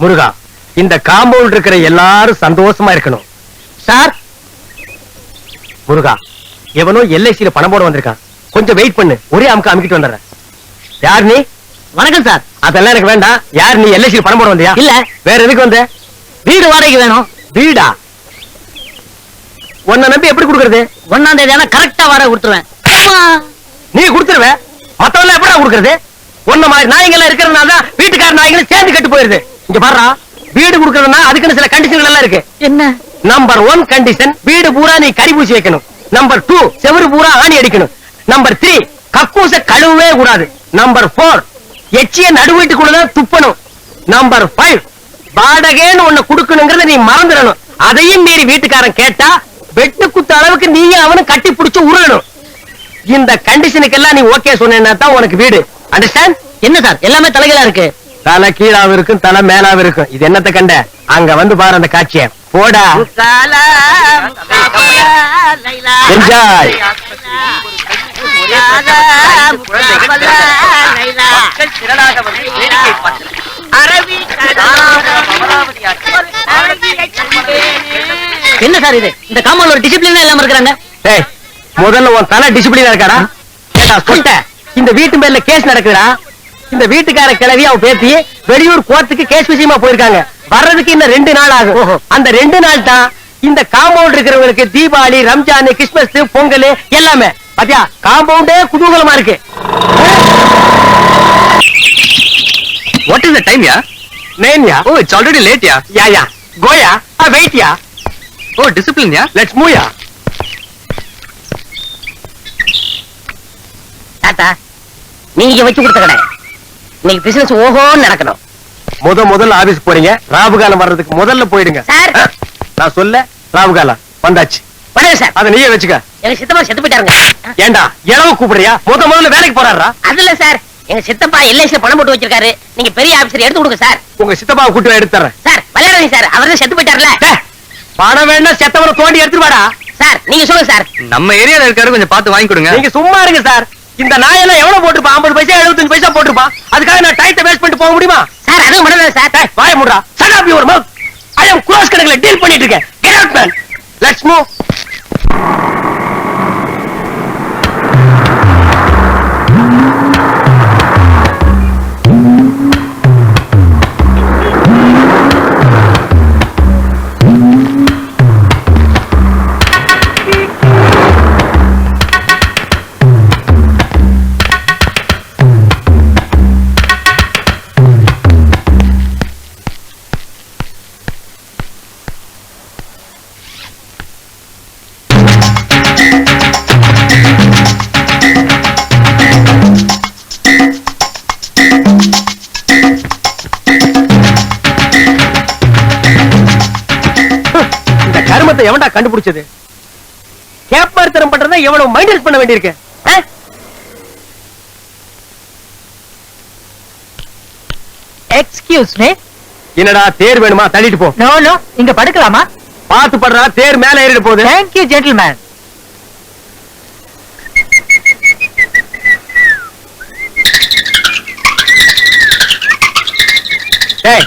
முருகா இந்த காம்பவுண்ட் இருக்கிற எல்லாரும் சந்தோஷமா இருக்கணும். சார் முருகா எவனோ எல்ஐசியில பணம் போட வந்திருக்கான். கொஞ்சம் வெயிட் பண்ணு ஒரே அமுக்க அமுக்கிட்டு வந்துடுறேன். யார் நீ? வணக்கம் சார் அதெல்லாம் எனக்கு வேண்டாம். யார் நீ எல்ஐசியில பணம் போட வந்தியா? இல்ல. வேற எதுக்கு வந்த? வீடு வாடகைக்கு வேணும். வீடா? உன்னை நம்பி எப்படி கொடுக்கறது? ஒன்னாம் தேதி ஆனா கரெக்டா வாடகை கொடுத்துருவேன். நீ கொடுத்துருவ. மத்தவங்க எப்படா கொடுக்கறது? உன்ன மாதிரி நாய்கள் இருக்கிறதுனால தான் வீட்டுக்கார நாய்களும் சேர்ந்து கெட்டு போயிருது. இங்க பாருடா வீடு கொடுக்கறதுனா அதுக்குன்னு சில கண்டிஷன்கள் எல்லாம் இருக்கு. என்ன? நம்பர் ஒன் கண்டிஷன் வீடு பூரா நீ கறி பூசி வைக்கணும். நம்பர் டூ செவுரு பூரா ஆணி அடிக்கணும். நம்பர் த்ரீ கக்கூச கழுவவே கூடாது. நம்பர் போர் எச்சிய நடு வீட்டுக்குள்ளதான் துப்பணும். நம்பர் ஃபைவ் வாடகைன்னு ஒண்ணு குடுக்கணுங்கிறத நீ மறந்துடணும். அதையும் மீறி வீட்டுக்காரன் கேட்டா வெட்டு குத்த அளவுக்கு நீயும் அவனும் கட்டி பிடிச்சு உருளணும். இந்த கண்டிஷனுக்கெல்லாம் நீ ஓகே சொன்னேன்னா தான் உனக்கு வீடு. அண்டர்ஸ்டாண்ட் என்ன சார்? எல்லாமே தலைகளா இருக்கு. தலை கீழாவும் இருக்கும் தலை மேலாவும் இருக்கும் இது என்னத்த கண்ட? அங்க வந்து பாரு அந்த காட்சிய. போடா. என்ஜாய். என்ன சார் இது? இந்த காம்பவுண்ட் ஒரு டிசிப்ளினா இல்லாம இருக்கிறாங்க. டேய் முதல்ல உன் தலை டிசிப்ளினா இருக்காடா? கேட்டா சொட்ட. இந்த வீட்டு மேல கேஸ் நடக்குதுடா. இந்த வீட்டுக்கார கிளவி அவ பேத்தி வெளியூர் கோர்ட்டுக்கு கேஸ் விஷயமா போயிருக்காங்க. வர்றதுக்கு இன்னும் ரெண்டு நாள் ஆகும். அந்த ரெண்டு நாள் தான் இந்த காம்பவுண்ட் இருக்கிறவங்களுக்கு தீபாவளி ரம்ஜான் கிறிஸ்துமஸ் பொங்கல் எல்லாமே. பாத்தியா? காம்பவுண்டே குதூகலமா இருக்கு. What is the time, yeah? நேன்யா Oh, it's already late, yeah. Yeah yeah. கோயா வெயிட்யா Oh, discipline, yeah. லெட்ஸ் மூயா தாத்தா நீங்க வச்சு கொடுத்த கடை. இன்னைக்கு பிசினஸ் ஓஹோன்னு நடக்கணும். முத முதல்ல ஆபீஸ் போறீங்க. ராபுகாலம் வர்றதுக்கு முதல்ல போயிடுங்க. சார். நான் சொல்ல ராபுகாலம் வந்தாச்சு. வணக்கம் சார். அத நீயே வச்சுக்க. எங்க சித்தப்பா செத்து போயிட்டாருங்க. ஏண்டா இளவு கூப்பிடுறியா? முத முதல்ல வேலைக்கு போறாரா? அதுல சார். எங்க சித்தப்பா எல்ஐசில பணம் போட்டு வச்சிருக்காரு. நீங்க பெரிய ஆபீசர் எடுத்து கொடுங்க சார். உங்க சித்தப்பாவை கூட்டு எடுத்துறேன் சார் விளையாடுங்க சார். அவர் தான் செத்து போயிட்டாருல. பணம் வேணா செத்தவனை தோண்டி எடுத்துட்டு வாடா. சார் நீங்க சொல்லுங்க சார். நம்ம ஏரியால இருக்காரு கொஞ்சம் பார்த்து வாங்கி கொடுங்க. நீங்க சும்மா இருங்க சார். இந்த நாயெல்லாம் எவ்வளவு போட்டிருப்பான் ஐம்பது பைசா எழுபத்தஞ்சு பைசா போட்டிருப்பான் அதுக்காக நான் டைத்தை வேஸ்ட் பண்ணிட்டு போக முடியுமா? சார் அதுவும் பண்ணல சார். வாய முடுறா shut up your mouth I am close கணக்குல டீல் பண்ணிட்டு இருக்கேன். Get out man let's move எவன்டா கண்டுபிடிச்சது? கேப்பார்த்தனம் பண்றதா எவ்வளவு மைண்டஸ் பண்ண வேண்டியிருக்கு? எக்ஸ்கியூஸ் மீ என்னடா தேர் வேணுமா? தள்ளிட்டு போ. நோ நோ இங்க படுக்கலாமா? பார்த்து படுறா தேர் மேல ஏறிட்டு போகுது. தேங்க் யூ ஜென்டில்மேன் டேய்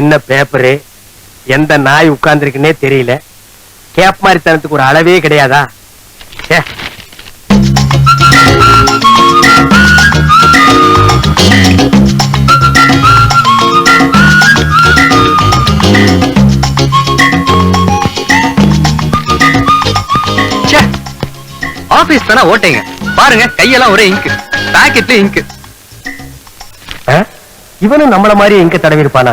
என்ன பேப்பரு எந்த நாய் உட்கார்ந்துருக்குன்னே தெரியல. கேப் மாதிரி தரத்துக்கு ஒரு அளவே கிடையாதா? ஆபீஸ் தானே ஓட்டைங்க? பாருங்க கையெல்லாம் ஒரே இங்கு. பாக்கெட்ல இங்கு. இவனும் நம்மள மாதிரி இங்க தடவி இருப்பானா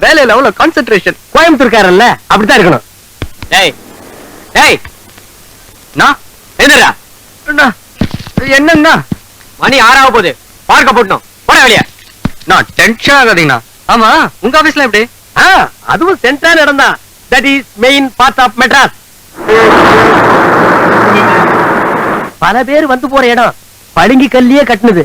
வேலையில அவ்வளவு கான்சென்ட்ரேஷன் கோயம்புத்தூர்காரன்ல அப்படித்தான் இருக்கணும். டேய் டேய் நான் அண்ணா, என்னங்கண்ணா மணி ஆறாவ போகுது. பார்க்க போட்டோம். போட வெளிய. நான் டென்ஷன் ஆகாதீங்கண்ணா. ஆமா உங்க ஆபீஸ்ல எப்படி? ஆ, அதுவும் சென்ட்ரல் இடம் தான். That is main part of Madras பல பேர் வந்து போற இடம். பளிங்கு கல்லியே கட்டுனது.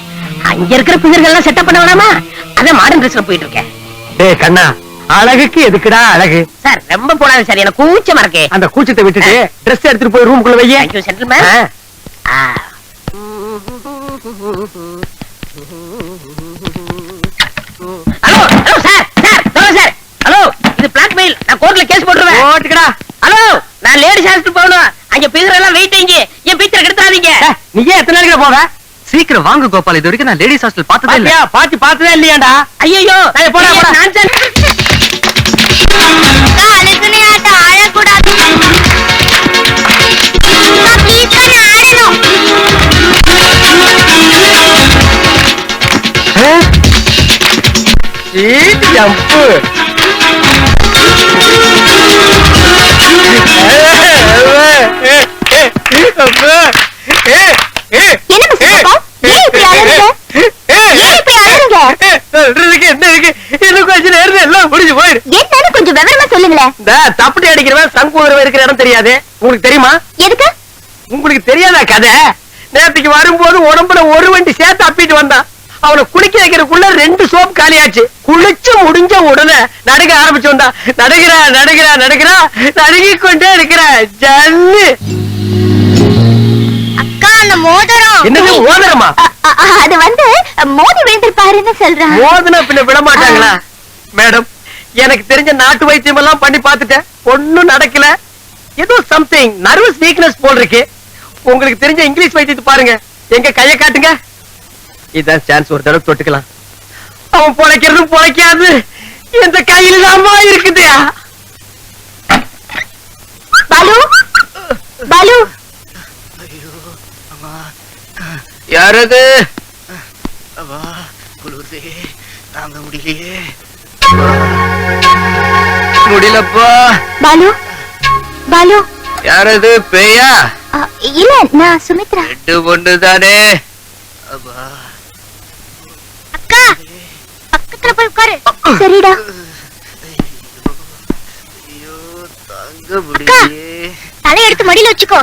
அங்க இருக்கிற பிகர்கள் எல்லாம் செட்டப் பண்ண வேணாமா? அதான் மாடர்ன் ட்ரெஸ்ல போயிட்டு இருக்கேன். டேய் கண்ணா அழகுக்கு எதுக்குடா அழகு? சார் ரொம்ப போடாது சார் எனக்கு கூச்சமா இருக்கு. அந்த கூச்சத்தை விட்டுட்டு Dress எடுத்துட்டு போய் ரூமுக்குள்ள வையே thank you gentleman. Hello hello sir sir சொல்லுங்க சார் ஹலோ இது பிளாக்மெயில் நான் கோர்ட்ல கேஸ் போட்டுருவேன். ஓட்டுக்கடா ஹலோ நான் லேடிஸ் ஹாஸ்டல் போகணும். அங்க பிகர் எல்லாம் வெயிட்டிங்க என் பீச்சர் கெடுத்தாதீங்க நீ ஏன் எத்தனை நாளைக்கு போவ? சீக்கிரம் வாங்க கோபால் இது வரைக்கும் நான் லேடிஸ் ஹாஸ்டல் பார்த்ததே இல்ல. பாத்தி பார்த்ததே இல்லையாடா ஐயோ போடா, போடா. ஜம்ப் விவரமா சொல்லுங்களேன் இந்த தப்படி அடிக்கிறவன் சங்கூதரவன் இருக்கிற இடம் தெரியாது. உங்களுக்கு தெரியுமா? எதுக்கு? உங்களுக்கு தெரியாதா கதை? வரும்போது உடம்புல ஒரு வண்டி சேர்த்து அப்பிட்டு வந்தான் அவனை குளிக்க வைக்கிறதுக்குள்ள ரெண்டு சோப் காலியாச்சு. குளிச்சு முடிஞ்ச உடனே ஆரம்பிச்சு வந்தான் நடுகிறா நடுகிறா நடுகிறா நடுங்கிக் கொண்டே இருக்கிற. ஜல்லு. அக்கா அந்த மோதிரம். என்னது மோதிரமா? அ- அ- அது வந்து மோதி விழுந்திருப்பாருன்னு சொல்றேன் மோதினா பின்ன விட மாட்டாங்களா மேடம் எனக்கு தெரிஞ்ச நாட்டு வைத்தியம் எல்லாம் பண்ணி பார்த்துட்டேன். ஒன்னும் நடக்கல. ஏதோ சம்திங் நர்வஸ் வீக்னஸ் போல் இருக்கு உங்களுக்கு தெரிஞ்ச இங்கிலீஷ் வைத்தியத்தை பாருங்க. எங்க கைய காட்டுங்க. இதான் சான்ஸ் ஒரு தடவை தொட்டுக்கலாம். அவன் பொழைக்கிறதும் பொழைக்காது. இந்த கையில தாமா இருக்குது. பாலு? பாலு? யாரது? முடியலப்பா. பாலு பாலு. யாரது? பேயா? இல்ல நான் சுமித்ரா. ரெண்டு பொண்ணு தானே. அக்கா பக்கத்துல போய் உட்காரு. சரிடா. தலை எடுத்து மடியில வச்சுக்கோ.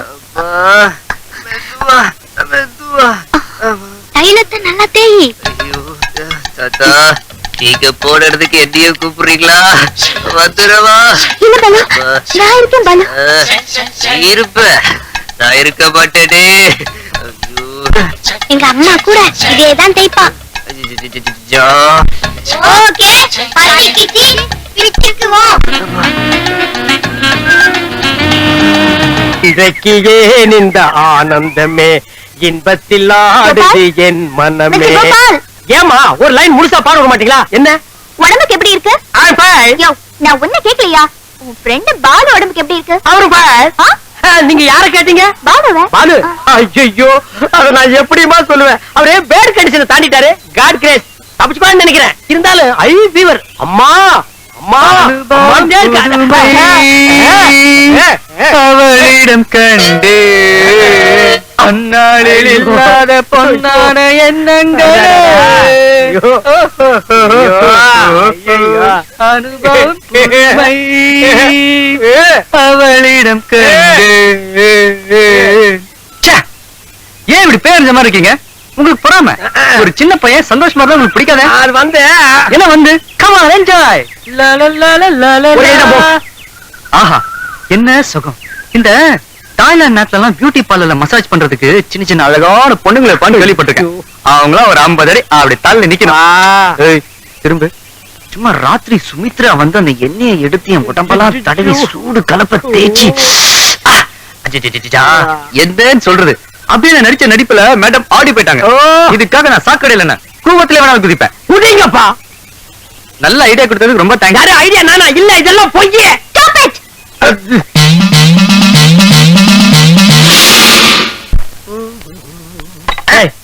தைலத்தை நல்லா தேயி. தாத்தா. நீங்க போடுறதுக்கு என்னையும் கூப்பிடுறீங்களா? வந்துடவா இல்ல பாலு நான் இருக்கேன் பாலு. இருப்ப. நான் இருக்க மாட்டேனே. எங்க அம்மா கூட இதேதான் தேய்ப்பா. ஜா. ஓகே பசிக்குச்சு பிடிச்சிருக்குவோம் இன்றைக்கு ஏன் இந்த ஆனந்தமே இன்பத்தில் ஆடுது என் மனமே. ஏமா ஒரு லைன் முழுசா பாட விட மாட்டீங்களா? என்ன? உடம்புக்கு எப்படி இருக்கு? நான் உன்ன கேக்கலையா? உன் ஃப்ரெண்ட் பாலு உடம்புக்கு எப்படி இருக்கு? அவரு நீங்க யார கேட்டீங்க? பாலுவ? பாலு. ஐயோ அத நான் எப்படிமா சொல்லுவேன்? அவரே பேட் கண்டிஷனை தாண்டிட்டாரு. காட் கிரேஸ் தப்பிச்சுப்பான்னு நினைக்கிறேன். இருந்தாலும் ஐ ஃபீவர் அம்மா. அவளிடம் கண்டு. அந்நாளில் இல்லாத பொன்னான எண்ணங்களே. அனுபவம். அவளிடம் கண்டு. ஏன் இப்படி பேரஞ்ச மாதிரி இருக்கீங்க? உங்களுக்கு பொறாம. ஒரு சின்ன பையன் சந்தோஷமா இருந்தா உங்களுக்கு பிடிக்காத? அது வந்து. என்ன வந்து? Come on enjoy. ஆஹா. என்ன சுகம்? இந்த தாய்லாந்து நாட்டுல எல்லாம் பியூட்டி பார்லர்ல மசாஜ் பண்றதுக்கு சின்ன சின்ன அழகான பொண்ணுங்களை பாண்டு கேள்விப்பட்டிருக்கேன். அவங்களாம் ஒரு ஐம்பது அடி அப்படி தள்ளி நிக்கணும். திரும்ப. சும்மா ராத்திரி சுமித்ரா வந்து அந்த எண்ணெயை எடுத்து என் உடம்பெல்லாம் தடவி சூடு கலப்ப தேய்ச்சி. என்னன்னு சொல்றது? அப்படியே நான் நடிச்ச நடிப்புல மேடம் ஆடி போயிட்டாங்க. இதுக்காக நான் சாக்கடையில என்ன கூவத்துல வேணாலும் குதிப்பேன். குடிங்கப்பா நல்ல ஐடியா கொடுத்ததுக்கு ரொம்ப தேங்க்ஸ் யாரு ஐடியா நானா? இல்ல இதெல்லாம் பொய்யே.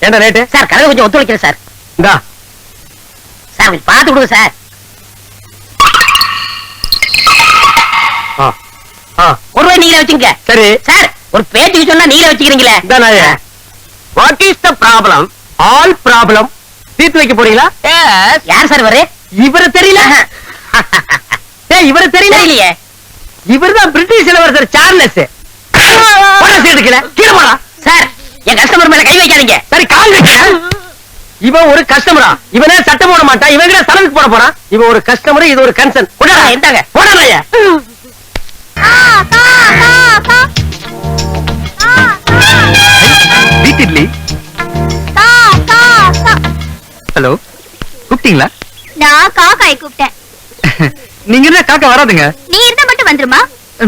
என்ன ரேட்டு சார் கதவு கொஞ்சம் ஒத்துழைக்கிறேன் சார். இந்தா. சார் கொஞ்சம் பார்த்து கொடுங்க சார். ஒரு ரூபாய் நீங்களே வச்சுங்க சரி. சார் ஒரு பேச்சுக்கு சொன்னா நீங்களே வச்சுக்கிறீங்களே. What is the problem all problem தீர்த்து வைக்க போறீங்களா? யார் சார் இவரு? இவரு தெரியல. இவரு தெரியல. தெரியலையே. இவர்தான் பிரிட்டிஷ் இளவரசர் சார்லஸ் எடுக்கல கீழே போடா. சார் என் கஸ்டமர் மேல கை வைக்காதீங்க. சரி கால் வைக்க இவன் ஒரு கஸ்டமரா இவனே சட்டம் போட மாட்டான்? இவன் சலனுக்கு போட போறான்? இவன் ஒரு கஸ்டமர் இது ஒரு கன்சர்ன் கொண்டா இருந்தாங்க போடலையா வீட் இட்லி ஹலோ கூப்பிட்டீங்களா? நான் காக்காய் கூப்பிட்டேன். நீங்க என்ன காக்கா வராதுங்க? நீ இருந்தா மட்டும் வந்துருமா?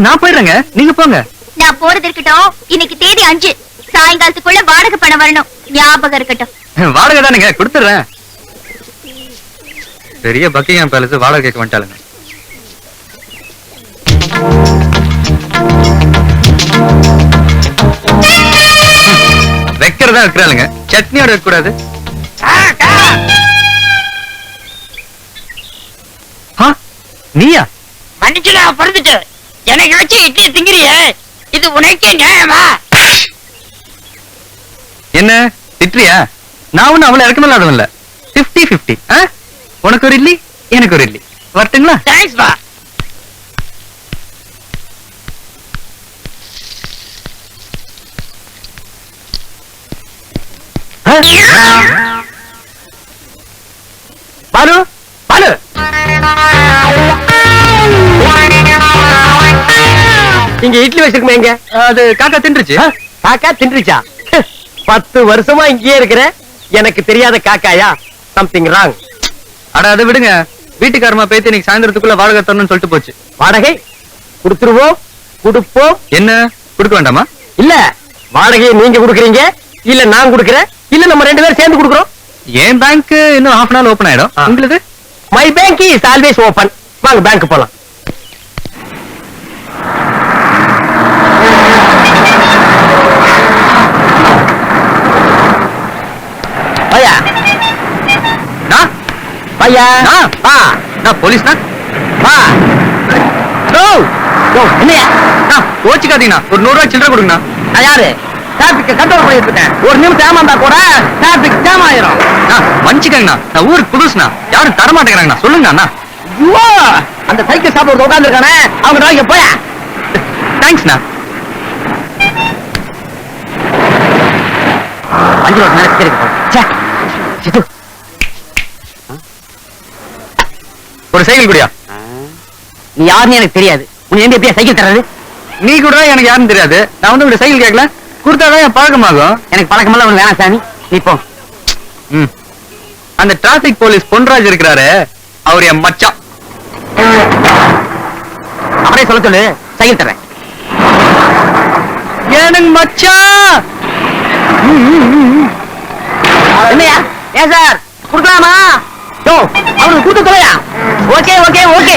நான் போயிடுறேங்க. நீங்க போங்க. நான் போறது இருக்கட்டும். இன்னைக்கு தேதி அஞ்சு. சாயங்காலத்துக்குள்ள வாடகை பணம் வரணும். ஞாபகம் இருக்கட்டும். வாடகை தானுங்க கொடுத்துடுறேன். பெரிய பக்கிங்ஹாம் பேலஸ் வாடகை கேட்க வந்துட்டாளுங்க. வைக்கிறதா இருக்கிறாளுங்க. சட்னியோட வைக்க கூடாது நீயா? மன்னிச்சுடா பிறந்துட்டு. எனக்கு வச்சு இட்லி திங்கிறியே. இது உனக்கே நியாயமா? என்ன? திட்டுறியா நான் ஒண்ணு அவளை இறக்கமில்லாதவன் இல்ல. பிப்டி பிப்டி உனக்கு ஒரு இட்லி எனக்கு ஒரு இட்லி வரட்டுங்களா? தேங்க்ஸ் பா பாலு பாலு. இங்க இட்லி வச்சிருக்குமே எங்க அது காக்கா தின்றுச்சு. காக்கா தின்றுச்சா? பத்து வருஷமா இங்கேயே இருக்கிற எனக்கு தெரியாத காக்காயா? சம்திங் ராங் அட அதை விடுங்க. வீட்டுக்காரமா பேத்து இன்னைக்கு சாயந்தரத்துக்குள்ள வாடகை தரணும்னு சொல்லிட்டு போச்சு. வாடகை? கொடுத்துருவோம் கொடுப்போம். என்ன? கொடுக்க வேண்டாமா? இல்ல வாடகையை நீங்க கொடுக்குறீங்க இல்ல நான் கொடுக்குறேன் இல்ல நம்ம ரெண்டு பேரும் சேர்ந்து கொடுக்குறோம். என் பேங்க் இன்னும் ஹாஃப் அன் ஓபன் ஆயிடும். உங்களுக்கு my bank is always open வாங்க பேங்க் போலாம். நான்? வா நான் போலீஸ்னா? வா நோ நோ என்னையா? நான் கோச்சுக்காதீங்கண்ணா. ஒரு நூறு ரூபாய் சில்லறை கொடுங்கண்ணா. நான் யாரு? டிராபிக் கண்ட்ரோல் பண்ணிட்டு இருக்கேன் ஒரு நிமிஷம் ஏமாந்தா கூட? டிராபிக் ஜாம் ஆயிரும். மன்னிச்சுக்கங்கண்ணா. நான் ஊருக்கு புதுசுண்ணா. யாரும் தர மாட்டேங்கிறாங்கண்ணா சொல்லுங்க அண்ணா ஐயோ அந்த சைக்கிள் ஷாப் ஒரு உட்கார்ந்து இருக்கானே அவங்க நாளைக்கு போயா? தேங்க்ஸ்ண்ணா அஞ்சு ரூபா நேரத்துக்கு இருக்கு ஒரு சைக்கிள் குடியா? நீ யாருன்னு எனக்கு தெரியாது. உன் எந்த எப்படியா சைக்கிள் தர்றது? நீ கூட எனக்கு யாருன்னு தெரியாது. நான் வந்து உங்க சைக்கிள் கேட்கல. கொடுத்தாதான் என் பழக்கமாகும். எனக்கு பழக்கமெல்லாம் உனக்கு வேணாம் சாமி. நீ போ. ம். அந்த டிராபிக் போலீஸ் பொன்ராஜ் இருக்கிறாரு. அவர் என் மச்சான். அவரே சொல்ல சொல்லு. சைக்கிள் தர்றேன். எனக்கு மச்சான். என்னையா? ஏன் சார்? கொடுக்கலாமா? யோ அவனுக்கு கொடுத்து தொலையா ஓகே ஓகே ஓகே.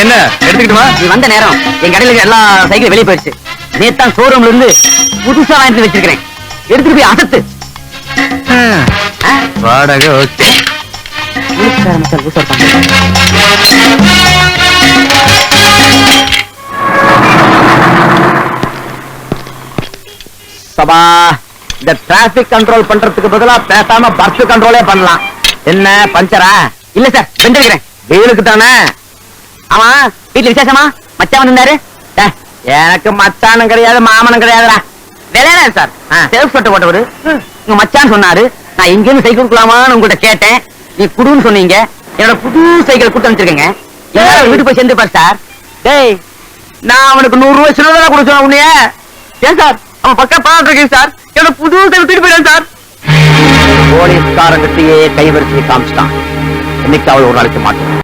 என்ன? எடுத்துக்கிட்டுமா? நீ வந்த நேரம். என் கடையில எல்லா சைக்கிளும் வெளியே போயிடுச்சு. நேத்தான் ஷோரூம்ல இருந்து புதுசா வாங்கிட்டு வச்சிருக்கிறேன். எடுத்துட்டு போய் அசத்து? வாடகை ஓகே. சபா இந்த டிராபிக் கண்ட்ரோல் பண்றதுக்கு பதிலா பேசாம பஸ் கண்ட்ரோலே பண்ணலாம். என்ன பஞ்சரா இல்ல சார் வெண்டிருக்கிறேன் வெயிலுக்கு தானே ஆமா வீட்டுல விசேஷமா? மச்சான் வந்திருந்தாரு? எனக்கு மச்சானும் கிடையாது மாமனும் கிடையாதுடா. விளையாட சார். சேல்ஸ் பட்டு போட்டவரு. உங்க மச்சான் சொன்னாரு நான் இங்க இருந்து சைக்கிள் கொடுக்கலாமான்னு உங்கள்ட்ட கேட்டேன். நீ குடுன்னு சொன்னீங்க. என்னோட புது சைக்கிள் கொடுத்து அனுப்பிச்சிருக்கேங்க. எல்லாரும் வீட்டுக்கு போய் சேர்ந்துப்பார் சார். டேய் நான் அவனுக்கு நூறு ரூபாய் சில்லறை கொடுக்க சொன்ன உன்னைய. ஏன் சார்? அவன் பக்கம் பாட்டு இருக்கேன் சார். என்னோட புது சைக்கிள் தூக்கிட்டு போயிடுறேன் சார். போலீஸ்காரங்கிட்டயே கைவரிசையை காமிச்சிட்டான். இன்னைக்கு அவள் ஒரு நாளைக்கு மாட்டோம்